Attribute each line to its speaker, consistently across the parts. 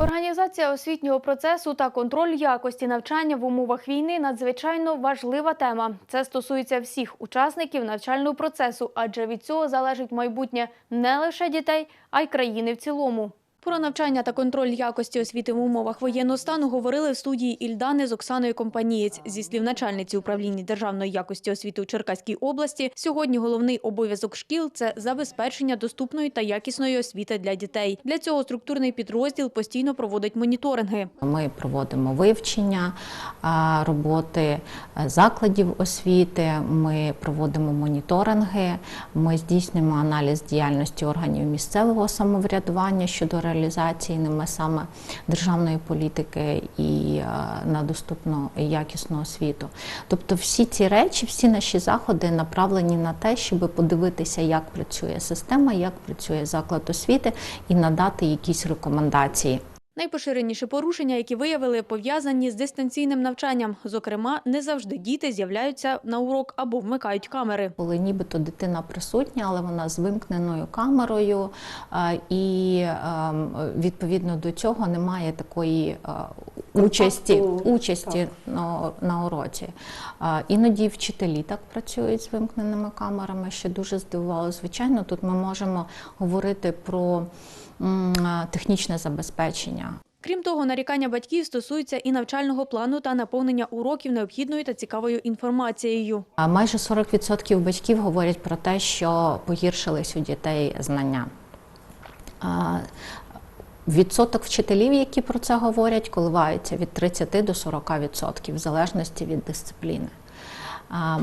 Speaker 1: Організація освітнього процесу та контроль якості навчання в умовах війни надзвичайно важлива тема. Це стосується всіх учасників навчального процесу, адже від цього залежить майбутнє не лише дітей, а й країни в цілому. Про навчання та контроль якості освіти в умовах воєнного стану говорили в студії Ільдани з Оксаною Компанієць. Зі слів начальниці управління державної якості освіти у Черкаській області, сьогодні головний обов'язок шкіл це забезпечення доступної та якісної освіти для дітей. Для цього структурний підрозділ постійно проводить моніторинги.
Speaker 2: Ми проводимо вивчення роботи е, закладів освіти, ми проводимо моніторинги, ми здійснюємо аналіз діяльності органів місцевого самоврядування щодо реалізації ними саме державної політики і е, на доступну і якісну освіту. Тобто, всі ці речі, всі наші заходи направлені на те, щоб подивитися, як працює система, як працює заклад освіти, і надати якісь рекомендації.
Speaker 1: Найпоширеніші порушення, які виявили, пов'язані з дистанційним навчанням. Зокрема, не завжди діти з'являються на урок або вмикають камери.
Speaker 2: коли нібито дитина присутня, але вона з вимкненою камерою, і ем, відповідно до цього немає такої е, участі, участі на, на уроці. Іноді вчителі так працюють з вимкненими камерами, що дуже здивувало. Звичайно, тут ми можемо говорити про м, технічне забезпечення.
Speaker 1: Крім того, нарікання батьків стосуються і навчального плану та наповнення уроків необхідною та цікавою інформацією.
Speaker 2: Майже 40% батьків говорять про те, що погіршились у дітей знання. Відсоток вчителів, які про це говорять, коливаються від 30 до 40%, в залежності від дисципліни.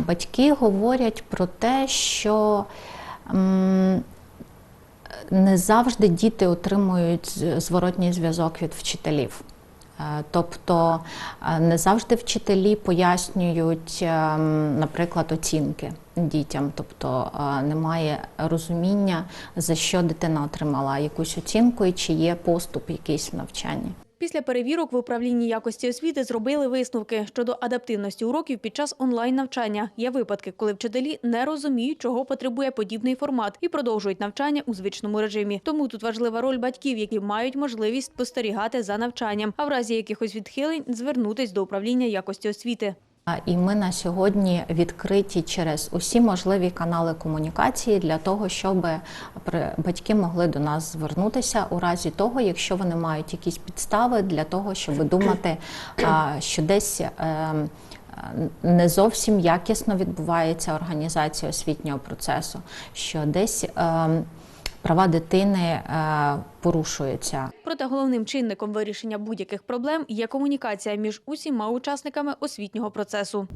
Speaker 2: Батьки говорять про те, що не завжди діти отримують зворотній зв'язок від вчителів. Е, Тобто е, не завжди вчителі пояснюють, ем, наприклад, оцінки дітям, тобто е, немає розуміння, за що дитина отримала якусь оцінку і чи є поступ якийсь в навчанні.
Speaker 1: Після перевірок в управлінні якості освіти зробили висновки щодо адаптивності уроків під час онлайн-навчання. Є випадки, коли вчителі не розуміють, чого потребує подібний формат, і продовжують навчання у звичному режимі. Тому тут важлива роль батьків, які мають можливість спостерігати за навчанням, а в разі якихось відхилень звернутись до управління якості освіти.
Speaker 2: І ми на сьогодні відкриті через усі можливі канали комунікації для того, щоб при- батьки могли до нас звернутися у разі того, якщо вони мають якісь підстави для того, щоб думати, що десь. ем, Не зовсім якісно відбувається організація освітнього процесу, що десь ем, права дитини е, порушуються.
Speaker 1: Проте головним чинником вирішення будь-яких проблем є комунікація між усіма учасниками освітнього процесу.